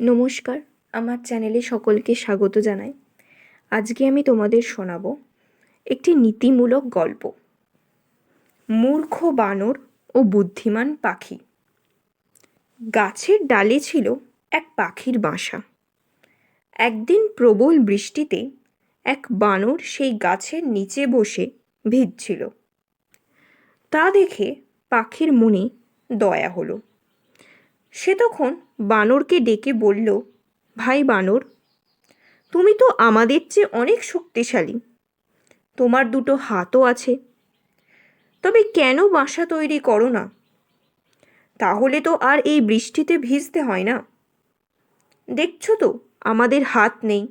নমস্কার, আমার চ্যানেলে সকলকে স্বাগত জানাই। আজকে আমি তোমাদের শোনাবো একটি নীতিমূলক গল্প। মূর্খ বানর ও বুদ্ধিমান পাখি। গাছের ডালে ছিল এক পাখির বাসা। একদিন প্রবল বৃষ্টিতে এক বানর সেই গাছের নিচে বসে ভিজছিল। তা দেখে পাখির মনে দয়া হলো। সে তখন বানরকে ডেকে বলল, ভাই বানর, তুমি তো আমাদের চেয়ে অনেক শক্তিশালী। তোমার দুটো হাতও আছে। তবে কেন বাসা তৈরি করো না? তাহলে তো আর এই বৃষ্টিতে ভিজতে হয় না। দেখছ তো, আমাদের হাত নেই।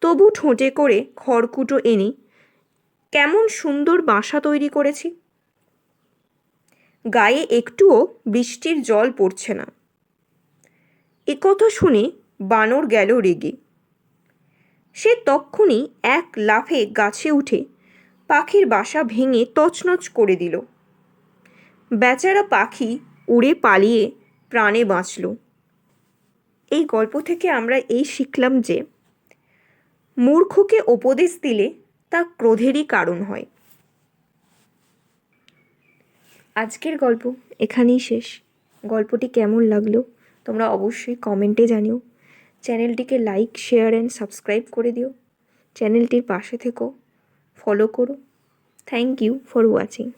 তবু ঠোঁটে করে খড়কুটো এনে কেমন সুন্দর বাসা তৈরি করেছি। গায়ে একটুও বৃষ্টির জল পড়ছে না। একথা শুনে বানর গেল রেগে। সে তক্ষুনি এক লাফে গাছে উঠে পাখির বাসা ভেঙে তছনছ করে দিল। বেচারা পাখি উড়ে পালিয়ে প্রাণে বাঁচল। এই গল্প থেকে আমরা এই শিখলাম যে, মূর্খকে উপদেশ দিলে তা ক্রোধেরই কারণ হয়। আজকের গল্প এখানেই শেষ। গল্পটি কেমন লাগল? তোমরা অবশ্যই কমেন্টে জানিও। চ্যানেলটিকে লাইক, শেয়ার অ্যান্ড সাবস্ক্রাইব করে দিও। চ্যানেলটির পাশে থেকো। ফলো করো। Thank you for watching